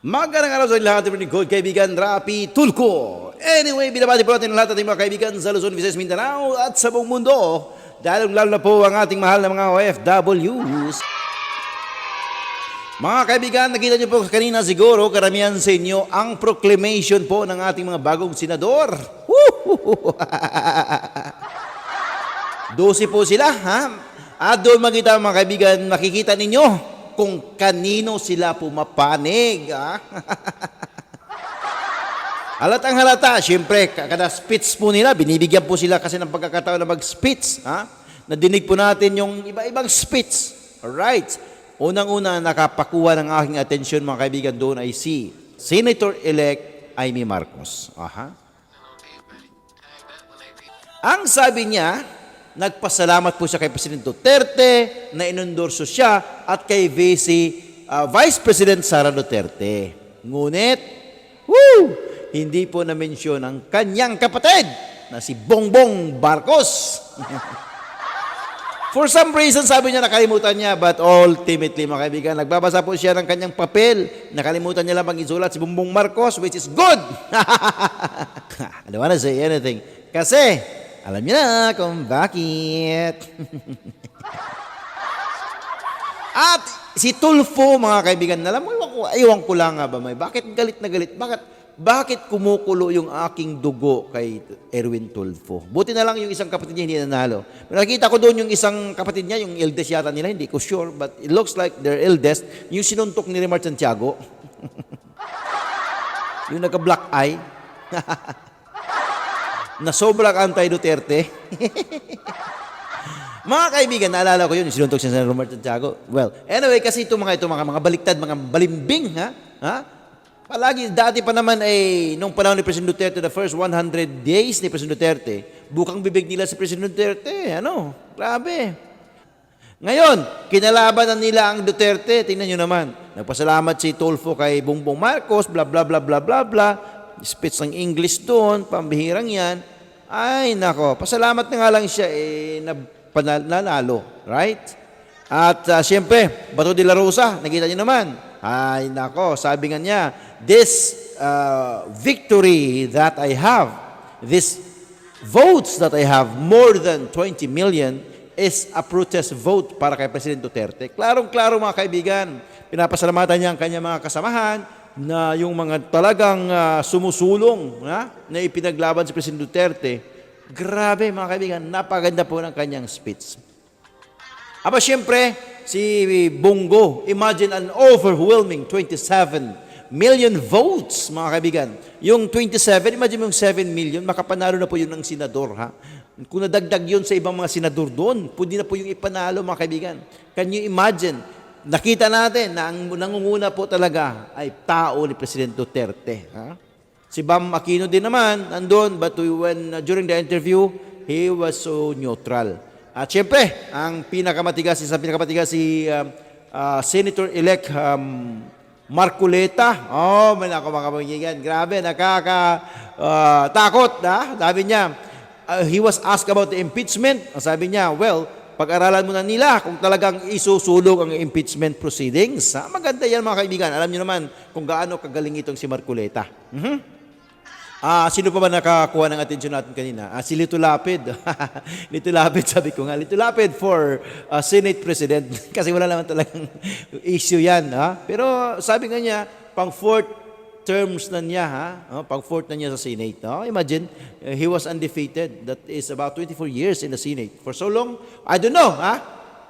Magandang araw sa lahat ng good kaibigan Rapi Tulko. Anyway, binabati po natin lahat ng mga kaibigan sa Luzon, Visayas, Mindanao at sa buong mundo. Dahil lalo na po ang ating mahal na mga OFWs. Mga kaibigan, nakita niyo po kanina siguro, karamihan sa inyo, ang proclamation po ng ating mga bagong senador. Woo! 12 po sila, ha? At doon makita mga kaibigan, makikita ninyo kung kanino sila pumapanig, ha? Halatang halata, syempre, kada speech po nila, binibigyan po sila kasi ng pagkakataon na mag-speech, ha? Nadinig po natin yung iba-ibang speech. Alright. Unang-una, nakapakuha ng aking atensyon mga kaibigan doon ay si Senator-elect Amy Marcos. Aha. Ang sabi niya, nagpasalamat po siya kay Presidente Duterte na inendorso siya at kay Vice, ah, Vice President Sara Duterte. Ngunit, woo, hindi po na-mention ang kanyang kapatid na si Bongbong Marcos. For some reason, sabi niya nakalimutan niya, but ultimately, mga kaibigan, nagbabasa po siya ng kanyang papel. Nakalimutan niya lang isulat si Bongbong Marcos, which is good. I don't wanna say anything. Kasi, alam niyo na kung bakit. At si Tulfo, mga kaibigan, alam mo, ewan ko, ewan ko lang nga ba, may, bakit galit na galit? Bakit, bakit kumukulo yung aking dugo kay Erwin Tulfo? Buti na lang yung isang kapatid niya hindi nanalo. Nakita ko doon yung isang kapatid niya, yung eldest yata nila, hindi ko sure, but it looks like their eldest, yung sinuntok ni Remar Santiago. yung nagka-black eye. na sobrang anti-Duterte. mga kaibigan, naalala ko yun, sinuntok siya sa Romar Santiago. Well, anyway, kasi ito mga ito, mga, mga baliktad, mga balimbing, ha? ha? Palagi, dati pa naman ay, nung panahon ni President Duterte, the first 100 days ni President Duterte, bukang bibig nila si President Duterte. Ano? Grabe. Ngayon, kinalaban na nila ang Duterte. Tingnan nyo naman. Nagpasalamat si Tulfo kay Bongbong Marcos, bla bla bla bla bla bla. Speech ng English doon, pambihirang yan. Ay, nako. Pasalamat na nga lang siya, eh, na, panal- nanalo. Right? At uh, siyempre, Bato de la Rosa, nakita niyo naman. Ay, nako, sabi nga niya, this uh, victory that I have, this votes that I have, more than 20 million, is a protest vote para kay President Duterte. Klarong-klaro mga kaibigan, pinapasalamatan niya ang kanyang mga kasamahan na yung mga talagang ah, sumusulong na, na ipinaglaban si President Duterte. Grabe mga kaibigan, napaganda po ng kanyang speech. Aba, siyempre, si Bongo, imagine an overwhelming 27 million votes, mga kaibigan. Yung 27, imagine yung 7 million, makapanalo na po yun ng senador, ha? Kung nadagdag yun sa ibang mga senador doon, pwede na po yung ipanalo, mga kaibigan. Can you imagine? Nakita natin na ang nangunguna po talaga ay tao ni President Duterte. Ha? Si Bam Aquino din naman, nandun, but when, uh, during the interview, he was so neutral. At syempre, ang pinakamatigas, isang pinakamatigas si um, uh, Senator-elect um, Marculeta. Oh, may nako. Grabe, nakaka uh, takot, ha? Sabi niya, uh, he was asked about the impeachment. Sabi niya, well, pag-aralan muna nila kung talagang isusulong ang impeachment proceedings. Ha? Maganda yan mga kaibigan. Alam niyo naman kung gaano kagaling itong si Marculeta. Mhm. Ah, sino pa ba nakakuha ng atensyon natin kanina? Ah, si Lito Lapid. Lito Lapid, sabi ko nga. Lito Lapid for ah, Senate President. Kasi wala naman talagang issue yan. Ha? Pero sabi nga niya, pang fourth terms na niya, ha? Oh, fourth na niya sa Senate. No? Imagine, eh, he was undefeated. That is about 24 years in the Senate. For so long, I don't know, ha?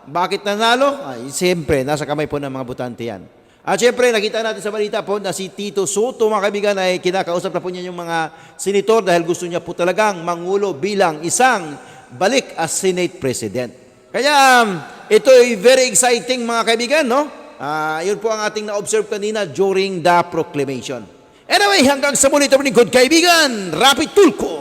Bakit nanalo? Ay, siyempre, nasa kamay po ng mga butante yan. At syempre, nakita natin sa balita po na si Tito Soto, mga kaibigan, ay kinakausap na po niya yung mga senitor dahil gusto niya po talagang mangulo bilang isang balik as Senate President. Kaya, um, ito ay very exciting mga kaibigan, no? Ah, yun po ang ating na-observe kanina during the proclamation. Anyway, hanggang sa muli ito ni Good Kaibigan, Rapid Tulko.